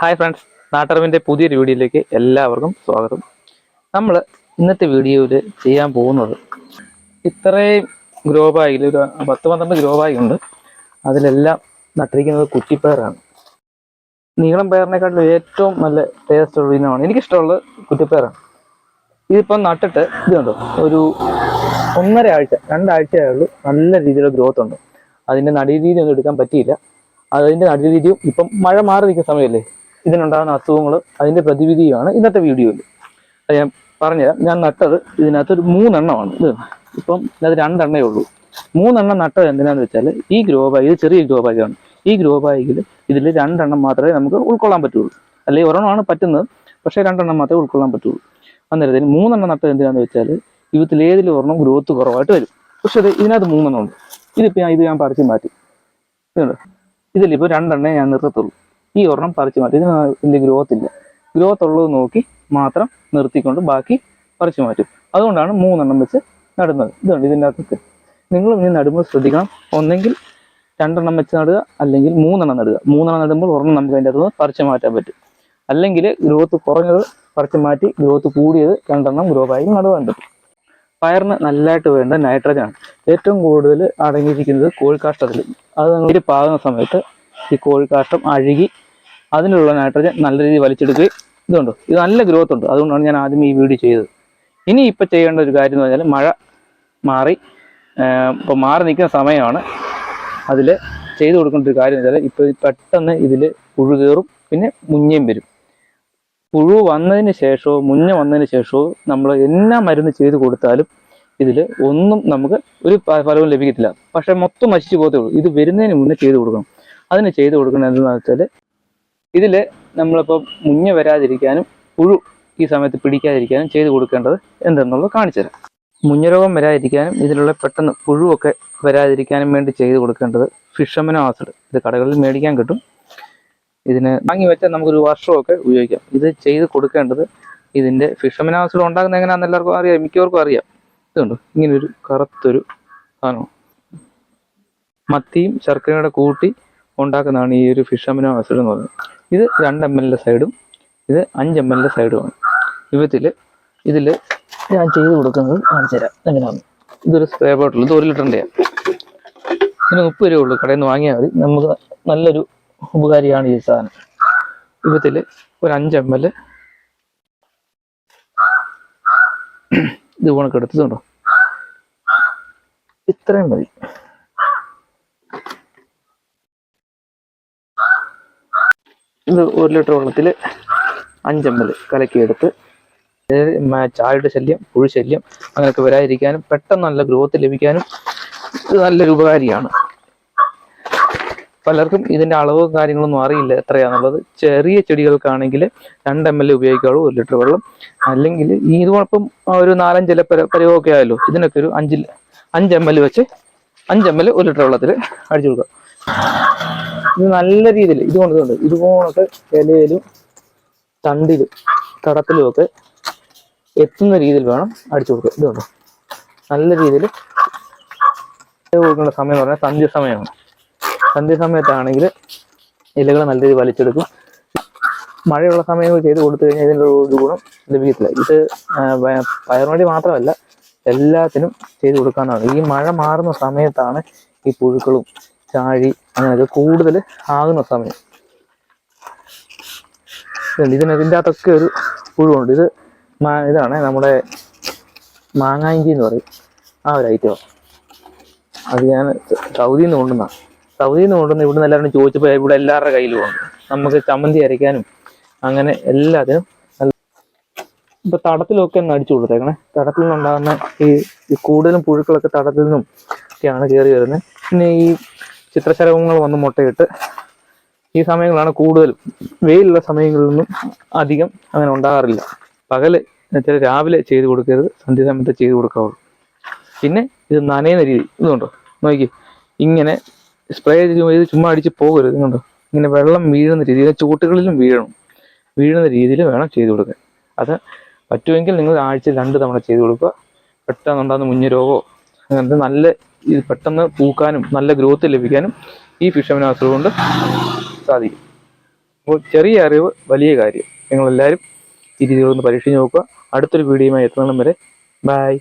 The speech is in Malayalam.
ഹായ് ഫ്രണ്ട്സ് നാട്ടറിവിന്റെ പുതിയൊരു വീഡിയോയിലേക്ക് എല്ലാവർക്കും സ്വാഗതം. നമ്മൾ ഇന്നത്തെ വീഡിയോയിൽ ചെയ്യാൻ പോകുന്നത് ഇത്രയും ഗ്രോ ബാഗിൽ ഒരു പത്ത് പന്ത്രണ്ട് ഗ്രോ ബാഗ് ഉണ്ട് അതിലെല്ലാം നട്ടിരിക്കുന്നത് കുറ്റിപ്പയറാണ്. നീളം പയറിനെക്കാട്ടിലും ഏറ്റവും നല്ല ടേസ്റ്റ് ഉള്ള ഇനമാണ് എനിക്കിഷ്ടമുള്ളത് കുറ്റിപ്പയറാണ്. ഇതിപ്പം നട്ടിട്ട് ഇതുണ്ട് ഒരു ഒന്നര ആഴ്ച രണ്ടാഴ്ചയേ ഉള്ളൂ നല്ല രീതിയിലുള്ള ഗ്രോത്ത് ഉണ്ട്. അതിന്റെ നടീരീതി ഒന്നും എടുക്കാൻ പറ്റിയില്ല. അതിന്റെ നടീരീതിയും ഇപ്പം മഴ മാറി നിൽക്കുന്ന സമയമല്ലേ ഇതിനുണ്ടാകുന്ന അസുഖങ്ങൾ അതിന്റെ പ്രതിവിധിയാണ് ഇന്നത്തെ വീഡിയോയിൽ അത് ഞാൻ പറഞ്ഞുതരാം. ഞാൻ നട്ടത് ഇതിനകത്ത് ഒരു മൂന്നെണ്ണമാണ്. ഇത് ഇപ്പം ഇതിനകത്ത് രണ്ടെണ്ണേ ഉള്ളൂ. മൂന്നെണ്ണം നട്ടത് എന്തിനാന്ന് വെച്ചാൽ ഈ ഗ്രോ ബാഗ് ഇത് ചെറിയ ഗ്രോ ബാഗാണ് ഈ ഗ്രോ ബാഗിൽ ഇതിൽ രണ്ടെണ്ണം മാത്രമേ നമുക്ക് ഉൾക്കൊള്ളാൻ പറ്റുള്ളൂ. അല്ലെങ്കിൽ ഒരെണ്ണമാണ് പറ്റുന്നത് പക്ഷേ രണ്ടെണ്ണം മാത്രമേ ഉൾക്കൊള്ളാൻ പറ്റുള്ളൂ. അന്നേരത്തിന് മൂന്നെണ്ണം നട്ടത് എന്തിനാന്ന് വെച്ചാൽ ഇവത്തിൽ ഏതിൽ ഒരെണ്ണം ഗ്രോത്ത് കുറവായിട്ട് വരും. പക്ഷേ ഇത് ഇതിനകത്ത് മൂന്നെണ്ണം ഉണ്ട്. ഇതിപ്പോൾ ഞാൻ ഇത് ഞാൻ പറിച്ച് മാറ്റി. ഇതിലിപ്പോൾ രണ്ടെണ്ണേ ഞാൻ നിർത്തത്തുള്ളൂ. ഈ ഒരെണ്ണം പറിച്ചു മാറ്റി. ഇതിന് വലിയ ഗ്രോത്ത് ഇല്ല. ഗ്രോത്ത് ഉള്ളത് നോക്കി മാത്രം നിർത്തിക്കൊണ്ട് ബാക്കി പറിച്ചു മാറ്റും. അതുകൊണ്ടാണ് മൂന്നെണ്ണം വെച്ച് നടുന്നത്. ഇതുണ്ട് ഇതിന്റെ അകത്ത്. നിങ്ങൾ ഇനി നടുമ്പോൾ ശ്രദ്ധിക്കണം. ഒന്നെങ്കിൽ രണ്ടെണ്ണം വെച്ച് നടുക അല്ലെങ്കിൽ മൂന്നെണ്ണം നടുക. മൂന്നെണ്ണം നടുമ്പോൾ ഒരെണ്ണം നമുക്ക് അതിന്റെ അകത്ത് പറിച്ചു മാറ്റാൻ പറ്റും. അല്ലെങ്കിൽ ഗ്രോത്ത് കുറഞ്ഞത് പറിച്ചു മാറ്റി ഗ്രോത്ത് കൂടിയത് രണ്ടെണ്ണം ഗ്രോ ആയി നടുവാൻ പറ്റും. പയറിന് നല്ലതായിട്ട് വേണ്ട നൈട്രജൻ ആണ്. ഏറ്റവും കൂടുതൽ അടങ്ങിയിരിക്കുന്നത് കോഴിക്കാഷ്ടത്തിൽ. അത് നമ്മൾ പാകുന്ന സമയത്ത് ഈ കോഴിക്കാഷ്ടം അഴുകി അതിനുള്ള നൈട്രജൻ നല്ല രീതിയിൽ വലിച്ചെടുക്കുകയും ഇതുണ്ട്? ഇത് നല്ല ഗ്രോത്ത് ഉണ്ട്. അതുകൊണ്ടാണ് ഞാൻ ആദ്യം ഈ വീഡിയോ ചെയ്തത്. ഇനി ഇപ്പം ചെയ്യേണ്ട ഒരു കാര്യം എന്ന് പറഞ്ഞാൽ മഴ മാറി ഇപ്പോൾ മാറി നിൽക്കുന്ന സമയമാണ് അതിൽ ചെയ്തു കൊടുക്കേണ്ട ഒരു കാര്യം എന്ന് വെച്ചാൽ ഇപ്പോൾ പെട്ടെന്ന് ഇതിൽ പുഴു കയറും പിന്നെ മുഞ്ഞയും വരും. പുഴു വന്നതിന് ശേഷവും മുഞ്ഞ വന്നതിന് ശേഷവും നമ്മൾ എന്നാ മരുന്ന് ചെയ്ത് കൊടുത്താലും ഇതിൽ ഒന്നും നമുക്ക് ഒരു ഫലവും ലഭിക്കത്തില്ല. പക്ഷേ മൊത്തം നശിച്ചു പോകത്തേ ഉള്ളൂ. ഇത് വരുന്നതിന് മുന്നേ ചെയ്ത് കൊടുക്കണം. അതിന് ചെയ്ത് കൊടുക്കുന്നത് എന്താണെന്ന് വെച്ചാൽ ഇതിൽ നമ്മളിപ്പോൾ മുഞ്ഞ വരാതിരിക്കാനും പുഴു ഈ സമയത്ത് പിടിക്കാതിരിക്കാനും ചെയ്തു കൊടുക്കേണ്ടത് എന്തെന്നുള്ളത് കാണിച്ചു തരാം. മുഞ്ഞരോഗം വരാതിരിക്കാനും ഇതിലുള്ള പെട്ടെന്ന് പുഴുവൊക്കെ വരാതിരിക്കാനും വേണ്ടി ചെയ്തു കൊടുക്കേണ്ടത് ഫിഷമനോ ആസിഡ്. ഇത് കടകളിൽ മേടിക്കാൻ കിട്ടും. ഇതിന് വാങ്ങി വെച്ചാൽ നമുക്കൊരു വർഷമൊക്കെ ഉപയോഗിക്കാം. ഇത് ചെയ്ത് കൊടുക്കേണ്ടത് ഇതിന്റെ ഫിഷമനോ ആസിഡ് ഉണ്ടാകുന്ന എങ്ങനെയാണെന്ന് എല്ലാവർക്കും അറിയാം. മിക്കവർക്കും അറിയാം. ഇതുണ്ട്. ഇങ്ങനൊരു കറുത്തൊരു സാധനം. മത്തിയും ശർക്കരയുടെ കൂട്ടി ഉണ്ടാക്കുന്നതാണ് ഈ ഒരു ഫിഷമനോ ആസിഡ് എന്ന് പറയുന്നത്. ഇത് രണ്ട് എം എല്ലിന്റെ സൈഡും ഇത് അഞ്ച് എം എല്ലിന്റെ സൈഡുമാണ് വിധത്തിൽ ഇതിൽ ഞാൻ ചെയ്ത് കൊടുക്കുന്നത് കാണിച്ചു തരാം. എങ്ങനെയാണ് ഇതൊരു സ്പ്രേ ബോട്ടിൽ ഇത് ഒരു ലിറ്ററിന്റെയാണ് ഇതിന് മുപ്പത് രൂപ ഉള്ളൂ കടയിൽ നിന്ന് വാങ്ങിയാൽ മതി. നമുക്ക് നല്ലൊരു ഉപകാരിയാണ് ഈ സാധനം. വിധത്തിൽ ഒരു അഞ്ച് എം എൽ ഇത് കണക്ക് എടുത്തതുണ്ടോ ഇത്രയും മതി. ഇത് ഒരു ലിറ്റർ വെള്ളത്തിൽ അഞ്ച് എം എൽ കലക്കിയെടുത്ത് ചായയുടെ ശല്യം പുഴു ശല്യം അങ്ങനെയൊക്കെ വരാതിരിക്കാനും പെട്ടെന്ന് നല്ല ഗ്രോത്ത് ലഭിക്കാനും ഇത് നല്ലൊരു ഉപകാരിയാണ്. പലർക്കും ഇതിന്റെ അളവ് കാര്യങ്ങളൊന്നും അറിയില്ല എത്രയാന്നുള്ളത്. ചെറിയ ചെടികൾക്കാണെങ്കിൽ രണ്ട് എം എൽ ഉപയോഗിക്കാവുള്ളൂ ഒരു ലിറ്റർ വെള്ളം. അല്ലെങ്കിൽ ഈ ഇതോടൊപ്പം ഒരു നാലഞ്ചില പര പരുവമൊക്കെ ആയല്ലോ ഇതിനൊക്കെ ഒരു അഞ്ചിൽ അഞ്ച് എം എൽ വെച്ച് അഞ്ച് എം എൽ ഒരു ലിറ്റർ വെള്ളത്തിൽ അടിച്ചു കൊടുക്കുക. ഇത് നല്ല രീതിയിൽ ഇത് കൊണ്ടുണ്ട് ഇതുപോലൊക്കെ ഇലയിലും തണ്ടിലും തടത്തിലും ഒക്കെ എത്തുന്ന രീതിയിൽ വേണം അടിച്ചു കൊടുക്കുക. ഇതുണ്ട് നല്ല രീതിയിൽ കൊടുക്കേണ്ട സമയം എന്ന് പറഞ്ഞാൽ സന്ധ്യ സമയമാണ്. സന്ധ്യ സമയത്താണെങ്കിൽ ഇലകൾ നല്ല രീതിയിൽ വലിച്ചെടുക്കും. മഴയുള്ള സമയങ്ങൾ ചെയ്ത് കൊടുത്തു കഴിഞ്ഞാൽ ഇതിന്റെ ഒരു ഗുണം ലഭിക്കത്തില്ല. ഇത് ആ, മാത്രമല്ല എല്ലാത്തിനും ചെയ്ത് കൊടുക്കാവുന്നതാണ്. ഈ മഴ മാറുന്ന സമയത്താണ് ഈ പുഴുക്കളും ചാഴി അങ്ങനെയൊക്കെ കൂടുതൽ ആകുന്ന സമയം. ഇതിന് ഇതിന്റെ അകത്തൊക്കെ ഒരു പുഴുവുണ്ട്. ഇത് ഇതാണ് നമ്മുടെ മാങ്ങാഞ്ചി എന്ന് പറയും. ആ ഒരു ഐറ്റം അത് ഞാൻ സൗദിയിൽ നിന്ന് കൊണ്ടുവന്ന. സൗദിയിൽ നിന്ന് കൊണ്ടുവന്ന് ഇവിടുന്ന് എല്ലാവരും ചോദിച്ചപ്പോൾ ഇവിടെ എല്ലാവരുടെ കയ്യിലും ഉണ്ട്. നമുക്ക് ചമ്മന്തി അരയ്ക്കാനും അങ്ങനെ എല്ലാത്തിനും ഇപ്പൊ തടത്തിലൊക്കെ ഒന്ന് അടിച്ചു കൊടുത്തേക്കണേ. തടത്തിൽ നിന്നുണ്ടാകുന്ന ഈ കൂടുതലും പുഴുക്കളൊക്കെ തടത്തിൽ നിന്നും ഒക്കെയാണ് കയറി വരുന്നത്. പിന്നെ ഈ ചിത്രശലഭങ്ങൾ വന്ന് മുട്ടയിട്ട് ഈ സമയങ്ങളാണ് കൂടുതലും. വെയിലുള്ള സമയങ്ങളിലൊന്നും അധികം അങ്ങനെ ഉണ്ടാകാറില്ല. പകൽ എന്നുവെച്ചാൽ രാവിലെ ചെയ്ത് കൊടുക്കരുത് സന്ധ്യ സമയത്ത് ചെയ്ത് കൊടുക്കാവുള്ളൂ. പിന്നെ ഇത് നനയുന്ന രീതി. ഇതുണ്ടോ? നോക്കി. ഇങ്ങനെ സ്പ്രേ ചെയ്ത് ചുമ്മാ അടിച്ച് പോകരുത്. ഇതുണ്ടോ? ഇങ്ങനെ വെള്ളം വീഴുന്ന രീതിയിൽ ചൂട്ടുകളിലും വീഴണം. വീഴുന്ന രീതിയിൽ വേണം ചെയ്ത് കൊടുക്കാൻ. അത് പറ്റുമെങ്കിൽ നിങ്ങൾ ആഴ്ച രണ്ട് തവണ ചെയ്ത് കൊടുക്കുക. പെട്ടെന്നുണ്ടാകുന്ന മുഞ്ഞ രോഗമോ അങ്ങനത്തെ നല്ല ഇത് പെട്ടെന്ന് പൂക്കാനും നല്ല ഗ്രോത്ത് ലഭിക്കാനും ഈ ഫിഷമിനാസുകൾ കൊണ്ട് സാധിക്കും. അപ്പോൾ ചെറിയ അറിവ് വലിയ കാര്യം. നിങ്ങളെല്ലാവരും ഈ രീതികളൊന്ന് പരീക്ഷിച്ച് നോക്കുക. അടുത്തൊരു വീഡിയോയുമായി എത്തുന്നിടം വരെ. ബൈ